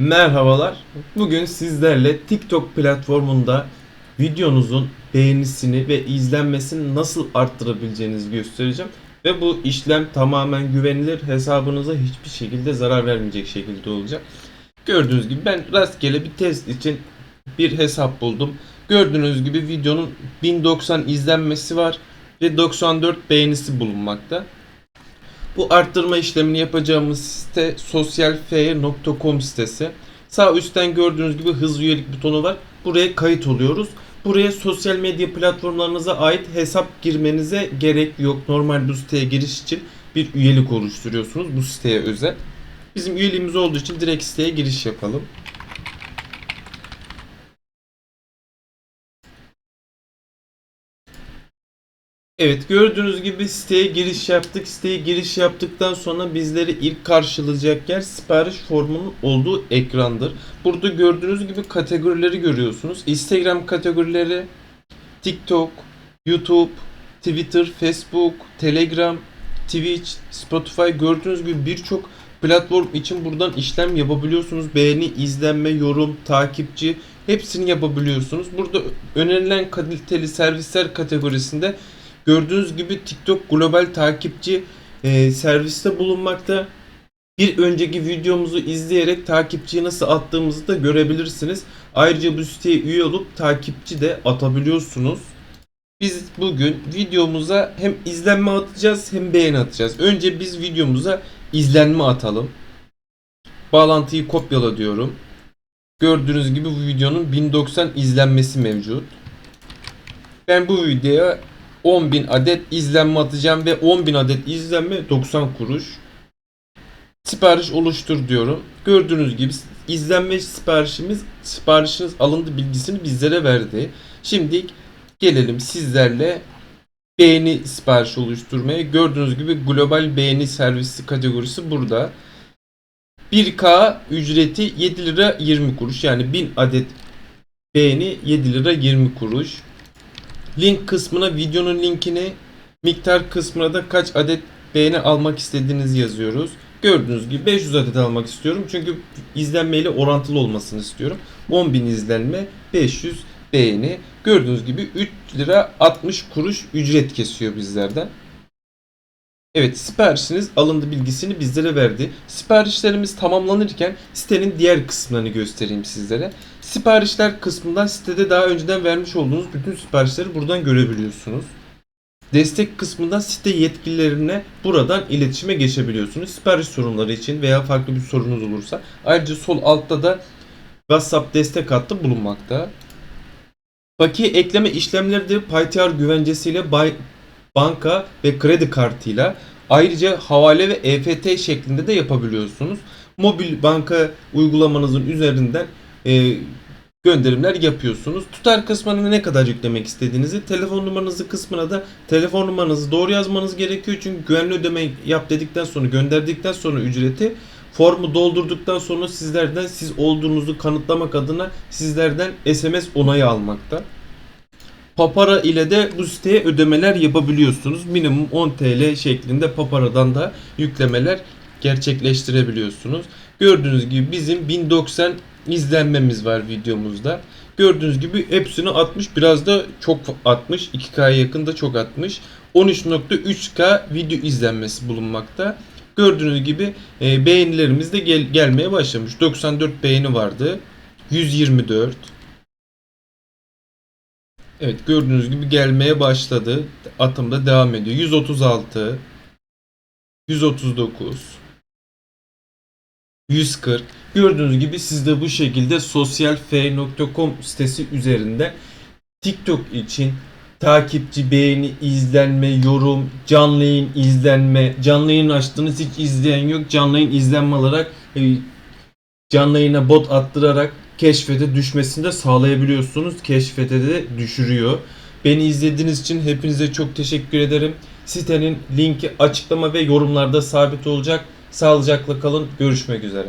Merhabalar. Bugün sizlerle TikTok platformunda videonuzun beğenisini ve izlenmesini nasıl arttırabileceğinizi göstereceğim. Ve bu işlem tamamen güvenilir. Hesabınıza hiçbir şekilde zarar vermeyecek şekilde olacak. Gördüğünüz gibi ben rastgele bir test için bir hesap buldum. Gördüğünüz gibi videonun 1090 izlenmesi var ve 94 beğenisi bulunmakta. Bu arttırma işlemini yapacağımız site sosyalf.com sitesi. Sağ üstten gördüğünüz gibi hızlı üyelik butonu var. Buraya kayıt oluyoruz. Buraya sosyal medya platformlarınıza ait hesap girmenize gerek yok. Normal bu siteye giriş için bir üyelik oluşturuyorsunuz bu siteye özel. Bizim üyeliğimiz olduğu için direkt siteye giriş yapalım. Evet gördüğünüz gibi siteye giriş yaptık. Siteye giriş yaptıktan sonra bizleri ilk karşılayacak yer sipariş formunun olduğu ekrandır. Burada gördüğünüz gibi kategorileri görüyorsunuz. Instagram kategorileri, TikTok, YouTube, Twitter, Facebook, Telegram, Twitch, Spotify gördüğünüz gibi birçok platform için buradan işlem yapabiliyorsunuz. Beğeni, izlenme, yorum, takipçi hepsini yapabiliyorsunuz. Burada önerilen kaliteli servisler kategorisinde Gördüğünüz gibi TikTok global takipçi e, serviste bulunmakta. Bir önceki videomuzu izleyerek takipçiyi nasıl attığımızı da görebilirsiniz. Ayrıca bu siteye üye olup takipçi de atabiliyorsunuz. Biz bugün videomuza hem izlenme atacağız hem beğeni atacağız. Önce biz videomuza izlenme atalım. Bağlantıyı kopyala diyorum. Gördüğünüz gibi bu videonun 1090 izlenmesi mevcut. Ben bu videoya 10.000 adet izlenme atacağım ve 10.000 adet izlenme 90 kuruş. Sipariş oluştur diyorum. Gördüğünüz gibi izlenme siparişimiz siparişiniz alındı bilgisini bizlere verdi. Şimdi gelelim sizlerle beğeni sipariş oluşturmaya. Gördüğünüz gibi global beğeni servisi kategorisi burada. 1K ücreti 7 lira 20 kuruş. Yani 1000 adet beğeni 7 lira 20 kuruş. Link kısmına videonun linkini, miktar kısmına da kaç adet beğeni almak istediğinizi yazıyoruz. Gördüğünüz gibi 500 adet almak istiyorum. Çünkü izlenmeyle orantılı olmasını istiyorum. 10.000 izlenme, 500 beğeni. Gördüğünüz gibi 3 lira 60 kuruş ücret kesiyor bizlerden. Evet siparişiniz alındı bilgisini bizlere verdi. Siparişlerimiz tamamlanırken sitenin diğer kısımlarını göstereyim sizlere. Siparişler kısmından sitede daha önceden vermiş olduğunuz bütün siparişleri buradan görebiliyorsunuz. Destek kısmından site yetkililerine buradan iletişime geçebiliyorsunuz. Sipariş sorunları için veya farklı bir sorunuz olursa. Ayrıca sol altta da WhatsApp destek hattı bulunmakta. Bakiye ekleme işlemleri de PyTR güvencesiyle banka ve kredi kartıyla ayrıca havale ve EFT şeklinde de yapabiliyorsunuz. Mobil banka uygulamanızın üzerinden e, gönderimler yapıyorsunuz. Tutar kısmına ne kadar yüklemek istediğinizi, telefon numaranızı kısmına da telefon numaranızı doğru yazmanız gerekiyor. Çünkü güvenli ödeme yap dedikten sonra gönderdikten sonra ücreti formu doldurduktan sonra sizlerden siz olduğunuzu kanıtlamak adına sizlerden SMS onayı almakta. Papara ile de bu siteye ödemeler yapabiliyorsunuz. Minimum 10 TL şeklinde Papara'dan da yüklemeler gerçekleştirebiliyorsunuz. Gördüğünüz gibi bizim 1090 izlenmemiz var videomuzda. Gördüğünüz gibi hepsini atmış. Biraz da çok atmış. 2K'ya yakın da çok atmış. 13.3K video izlenmesi bulunmakta. Gördüğünüz gibi e, beğenilerimiz de gel- gelmeye başlamış. 94 beğeni vardı. 124 Evet gördüğünüz gibi gelmeye başladı. Atımda devam ediyor. 136 139 140 Gördüğünüz gibi siz de bu şekilde sosyalf.com sitesi üzerinde TikTok için takipçi, beğeni, izlenme, yorum, canlı yayın izlenme, canlı yayın açtığınız hiç izleyen yok. Canlı yayın izlenme olarak e, canlı yayına bot attırarak keşfete düşmesini de sağlayabiliyorsunuz. Keşfete de düşürüyor. Beni izlediğiniz için hepinize çok teşekkür ederim. Sitenin linki açıklama ve yorumlarda sabit olacak. Sağlıcakla kalın. Görüşmek üzere.